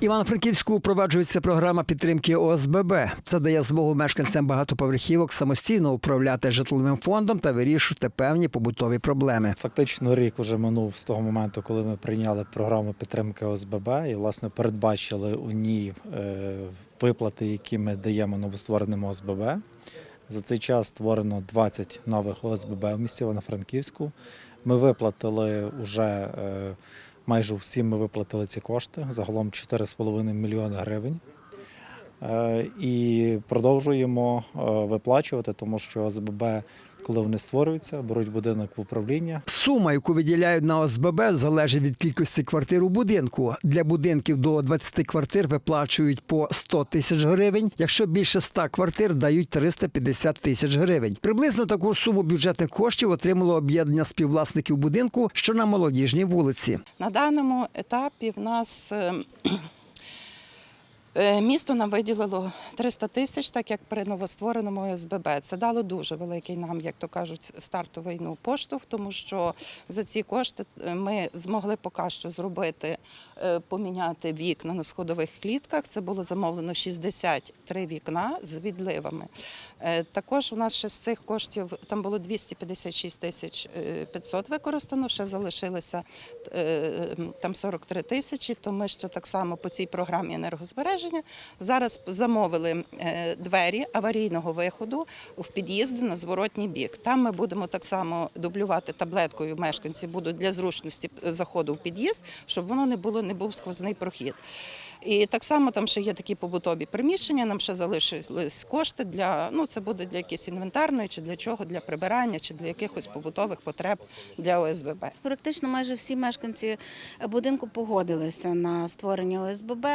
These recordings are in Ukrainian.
Івано-Франківську впроваджується програма підтримки ОСББ. Це дає змогу мешканцям багатоповерхівок самостійно управляти житловим фондом та вирішувати певні побутові проблеми. Фактично рік уже минув з того моменту, коли ми прийняли програму підтримки ОСББ і власне передбачили у ній е, виплати, які ми даємо новоствореним ОСББ. За цей час створено 20 нових ОСББ в місті Івано-Франківську. Ми виплатили вже е, майже всім ми виплатили ці кошти, загалом 4,5 мільйони гривень. Е, І продовжуємо е, виплачувати, тому що ОСББ, коли вони створюються, беруть будинок в управління, Сума, яку виділяють на ОСББ, залежить від кількості квартир у будинку. Для будинків до 20 квартир виплачують по 100 тисяч гривень. Якщо більше 100 квартир, дають 350 тисяч гривень. Приблизно таку суму бюджетних коштів отримало об'єднання співвласників будинку, що на молодіжній вулиці. На даному етапі в нас е, місто нам виділило 300 тисяч, так як при новоствореному ОСББ. Це дало дуже великий нам, як то кажуть, стартовий ну, поштовх, тому що за ці кошти е, ми змогли поки що зробити, е, поміняти вікна на сходових клітках. Це було замовлено 63 вікна з відливами. Е, Також у нас ще з цих коштів там було 256 тисяч е, 500 використано, ще залишилося е, там 43 тисячі, то ми ще так само по цій програмі енергозбереження зараз замовили е, двері аварійного виходу в під'їзди на зворотній бік. Там ми будемо так само дублювати таблеткою. Мешканці будуть для зручності заходу в під'їзд, щоб воно не було не був сквозний прохід. І так само там ще є такі побутові приміщення. Нам ще залишились кошти для ну це буде для якоїсь інвентарної, чи для чого, для прибирання, чи для якихось побутових потреб для ОСББ. Практично майже всі мешканці будинку погодилися на створення ОСББ.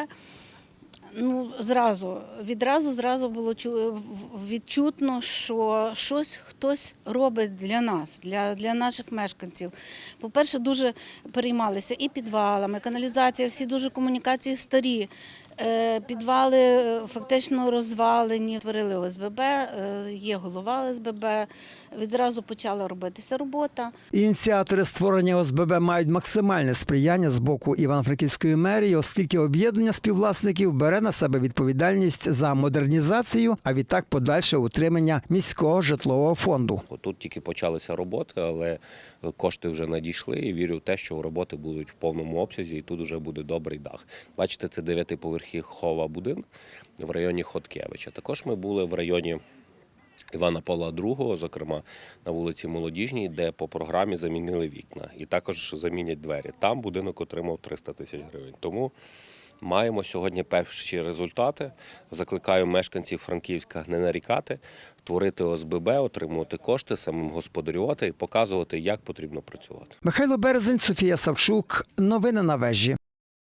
Ну, зразу, відразу зразу було відчутно, що щось хтось робить для нас, для, для наших мешканців. По-перше, дуже переймалися і підвалами, каналізація, всі дуже комунікації старі. Е, Підвали е, фактично розвалені, творили ОСББ, е, є голова ОСББ. Відразу почала робитися робота. Ініціатори створення ОСББ мають максимальне сприяння з боку Івано-Франківської мерії, оскільки об'єднання співвласників бере на себе відповідальність за модернізацію, а відтак подальше утримання міського житлового фонду. Тут тільки почалися роботи, але кошти вже надійшли і вірю в те, що роботи будуть в повному обсязі, і тут вже буде добрий дах. Бачите, це дев'ятиповерхова будинок в районі Хоткевича. Також ми були в районі. Івана Павла II, зокрема на вулиці Молодіжній, де по програмі замінили вікна, і також замінять двері. Там будинок отримав 300 тисяч гривень. Тому маємо сьогодні перші результати. Закликаю мешканців Франківська не нарікати, творити ОСББ, отримувати кошти, самим господарювати і показувати, як потрібно працювати. Михайло Березень, Софія Савчук. Новини на вежі.